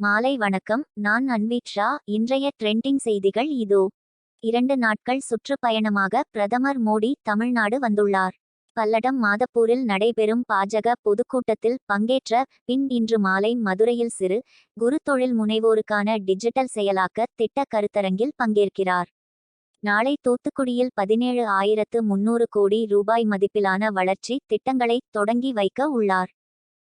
மாலை வணக்கம் நான் அன்வித் ஷா. இன்றைய ட்ரெண்டிங் செய்திகள் இதோ. இரண்டு நாட்கள் சுற்றுப்பயணமாக பிரதமர் மோடி தமிழ்நாடு வந்துள்ளார். பல்லடம் மாதப்பூரில் நடைபெறும் பாஜக பொதுக்கூட்டத்தில் பங்கேற்ற பின் இன்று மாலை மதுரையில் சிறு குறு தொழில் முனைவோருக்கான டிஜிட்டல் செயலாக்க திட்ட கருத்தரங்கில் பங்கேற்கிறார். நாளை தூத்துக்குடியில் பதினேழு ஆயிரத்து முன்னூறு கோடி ரூபாய் மதிப்பிலான வளர்ச்சி திட்டங்களை தொடங்கி வைக்க உள்ளார்.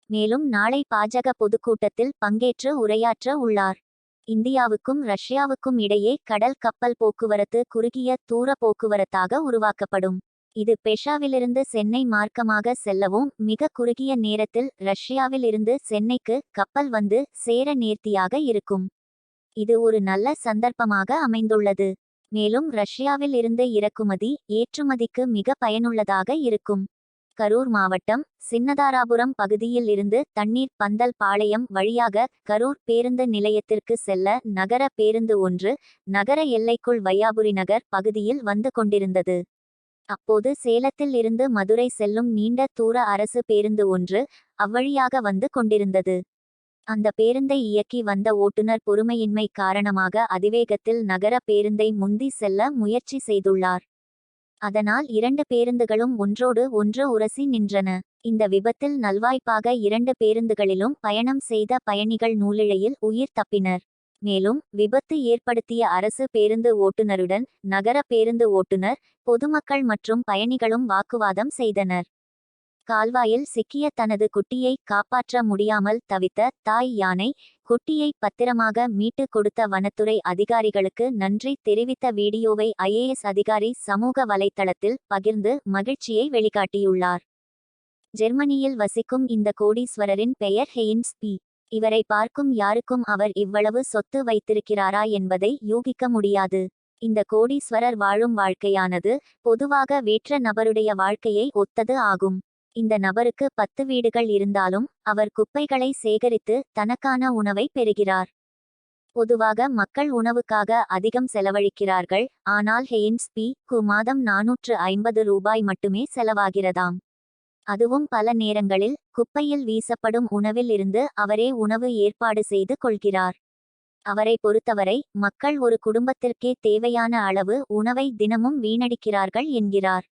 மேலும் நாளை பாஜக பொதுக்கூட்டத்தில் பங்கேற்று உரையாற்ற உள்ளார். இந்தியாவுக்கும் ரஷ்யாவுக்கும் இடையே கடல் கப்பல் போக்குவரத்து குறுகிய தூர போக்குவரத்தாக உருவாக்கப்படும். இது பெஷாவிலிருந்து சென்னை மார்க்கமாக செல்லவும் மிக குறுகிய நேரத்தில் ரஷ்யாவில் இருந்து சென்னைக்கு கப்பல் வந்து சேர நேர்த்தியாக இருக்கும். இது ஒரு நல்ல சந்தர்ப்பமாக அமைந்துள்ளது. மேலும் ரஷ்யாவில் இருந்து இறக்குமதி ஏற்றுமதிக்கு மிக பயனுள்ளதாக இருக்கும். கரூர் மாவட்டம் சின்னதாராபுரம் பகுதியில் இருந்து தண்ணீர் பந்தல் பாளையம் வழியாக கரூர் பேருந்து நிலையத்திற்கு செல்ல நகர பேருந்து ஒன்று நகர எல்லைக்குள் வையாபுரி நகர் பகுதியில் வந்து கொண்டிருந்தது. அப்போது சேலத்தில் இருந்து மதுரை செல்லும் நீண்ட தூர அரசு பேருந்து ஒன்று அவ்வழியாக வந்து கொண்டிருந்தது. அந்த பேருந்தை இயக்கி வந்த ஓட்டுநர் பொறுமையின்மை காரணமாக அதிவேகத்தில் நகர பேருந்தை முந்தி செல்ல முயற்சி செய்துள்ளார். அதனால் இரண்டு பேருந்துகளும் ஒன்றோடு ஒன்று உரசி நின்றன. இந்த விபத்தில் நல்வாய்ப்பாக இரண்டு பேருந்துகளிலும் பயணம் செய்த பயணிகள் நூலிழையில் உயிர் தப்பினர். மேலும் விபத்து ஏற்படுத்திய அரசு பேருந்து ஓட்டுநருடன் நகர பேருந்து ஓட்டுநர் பொதுமக்கள் மற்றும் பயணிகளும் வாக்குவாதம் செய்தனர். கால்வாயில் சிக்கிய தனது குட்டியை காப்பாற்ற முடியாமல் தவித்த தாய் யானை குட்டியை பத்திரமாக மீட்டு கொடுத்த வனத்துறை அதிகாரிகளுக்கு நன்றி தெரிவித்த வீடியோவை ஐஏஎஸ் அதிகாரி சமூக வலைத்தளத்தில் பகிர்ந்து மகிழ்ச்சியை வெளிக்காட்டியுள்ளார். ஜெர்மனியில் வசிக்கும் இந்த கோடீஸ்வரரின் பெயர் ஹெயின்ஸ் பி. இவரை பார்க்கும் யாருக்கும் அவர் இவ்வளவு சொத்து வைத்திருக்கிறாரா என்பதை யூகிக்க முடியாது. இந்த கோடீஸ்வரர் வாழும் வாழ்க்கையானது பொதுவாக வேற்ற நபருடைய வாழ்க்கையை ஒத்தது ஆகும். இந்த நபருக்கு பத்து வீடுகள் இருந்தாலும் அவர் குப்பைகளை சேகரித்து தனக்கான உணவை பெறுகிறார். பொதுவாக மக்கள் உணவுக்காக அதிகம் செலவழிக்கிறார்கள். ஆனால் ஹெயின்ஸ் பி. கு மாதம் நானூற்று ஐம்பது ரூபாய் மட்டுமே செலவாகிறதாம். அதுவும் பல நேரங்களில் குப்பையில் வீசப்படும் உணவில் இருந்து அவரே உணவு ஏற்பாடு செய்து கொள்கிறார். அவரை பொறுத்தவரை மக்கள் ஒரு குடும்பத்திற்கே தேவையான அளவு உணவை தினமும் வீணடிக்கிறார்கள் என்கிறார்.